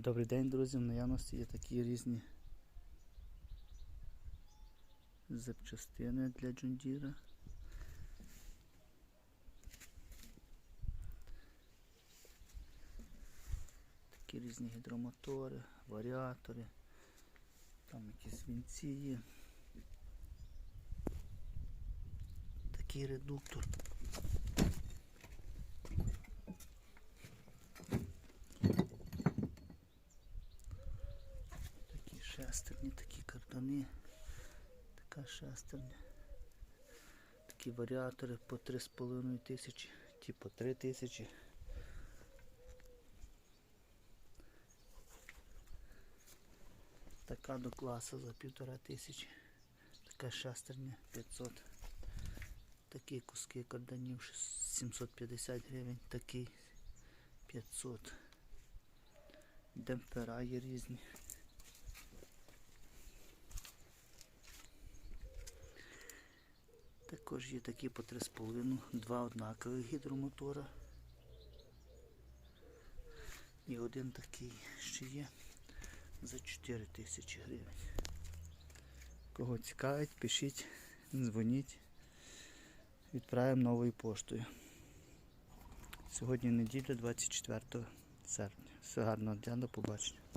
Добрий день, друзі. В наявності є такі різні запчастини для джундіра. Такі різні гідромотори, варіатори, там якісь вінці є. Такий редуктор. Такі шестерні, такі кардани, така шестерня. Такі варіатори по 3,5 тисячі, ті по 3 тисячі. Така до класу за півтора тисячі. Така шестерня 500. Такі куски карданів 750 гривень, такий 500. Демпфера є різні. Також є такі по 3,5, два однакових гідромотора. І один такий ще є за 4 тисячі гривень. Кого цікавить, пишіть, дзвоніть. Відправимо новою поштою. Сьогодні неділя 24 серпня. Все гарного дня, до побачення.